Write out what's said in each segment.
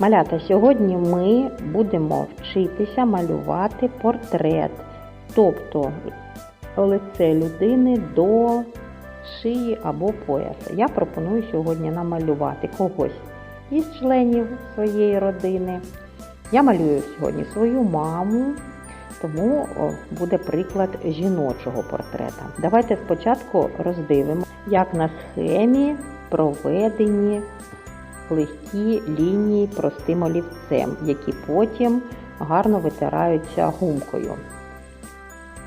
Малята, сьогодні ми будемо вчитися малювати портрет, тобто лице людини до шиї або пояса. Я пропоную сьогодні намалювати когось із членів своєї родини. Я малюю сьогодні свою маму, тому буде приклад жіночого портрета. Давайте спочатку роздивимо, як на схемі проведені легкі лінії простим олівцем, які потім гарно витираються гумкою.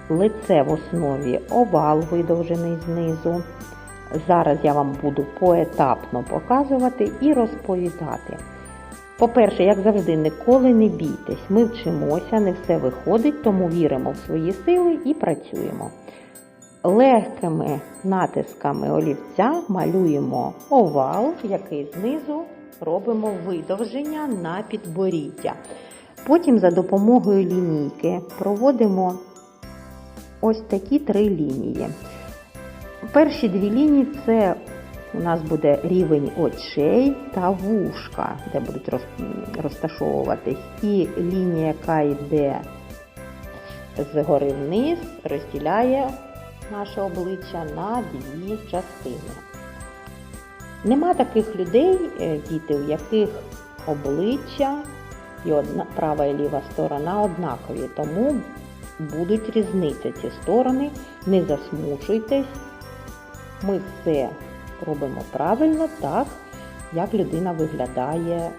Лице в основі овал видовжений знизу. Зараз я вам буду поетапно показувати і розповідати. По-перше, як завжди, ніколи не бійтесь. Ми вчимося, не все виходить, тому віримо в свої сили і працюємо. Легкими натисками олівця малюємо овал, який знизу робимо видовження на підборіддя. Потім за допомогою лінійки проводимо ось такі три лінії. Перші дві лінії це у нас буде рівень очей та вушка, де будуть розташовуватись. І лінія, яка йде згори вниз, розділяє наше обличчя на дві частини. Нема таких людей, е, діти, у яких обличчя і одна права і ліва сторона однакові, тому будуть різниці ці сторони. Не засмучуйтесь. Ми все робимо правильно, так, як людина виглядає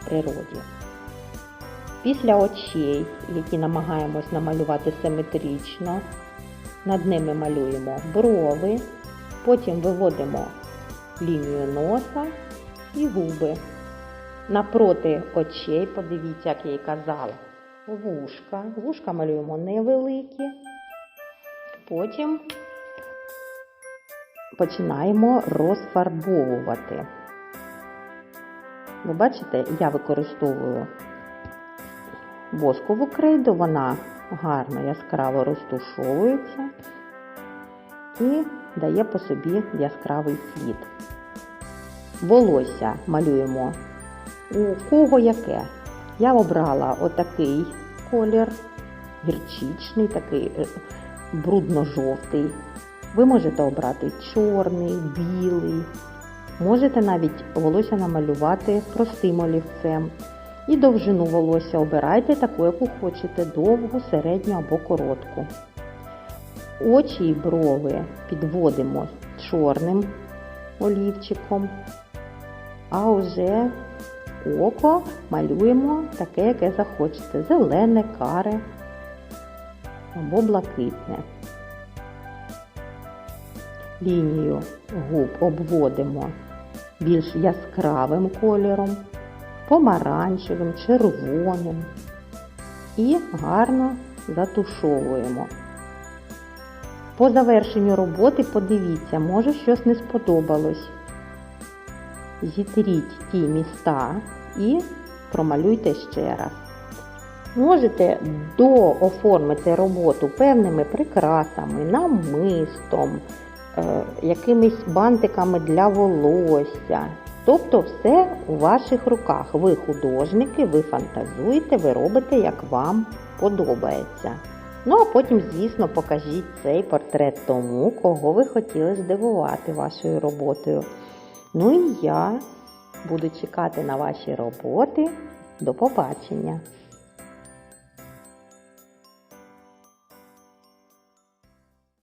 в природі. Після очей, які намагаємось намалювати симетрично, над ними малюємо брови, потім виводимо лінію носа і губи. Напроти очей, подивіться, як я й казала, вушка. Вушка малюємо невеликі. Потім починаємо розфарбовувати. Ви бачите, я використовую воскову крейду, вона гарно яскраво розтушовується і дає по собі яскравий слід. Волосся малюємо у кого яке. Я обрала отакий колір, гірчичний, такий е, брудно-жовтий. Ви можете обрати чорний, білий. Можете навіть волосся намалювати простим олівцем. І довжину волосся обирайте таку, яку хочете, довгу, середню або коротку. Очі і брови підводимо чорним олівчиком, а вже око малюємо таке, яке захочете. Зелене, каре або блакитне. Лінію губ обводимо більш яскравим кольором, помаранчевим, червоним і гарно затушовуємо. По завершенню роботи подивіться, може щось не сподобалось. Зітріть ті міста і промалюйте ще раз. Можете дооформити роботу певними прикрасами, намистом, е, якимись бантиками для волосся. Тобто все у ваших руках. Ви художники, ви фантазуєте, ви робите, як вам подобається. Ну а потім, звісно, покажіть цей портрет тому, кого ви хотіли здивувати вашою роботою. Ну і я буду чекати на ваші роботи. До побачення!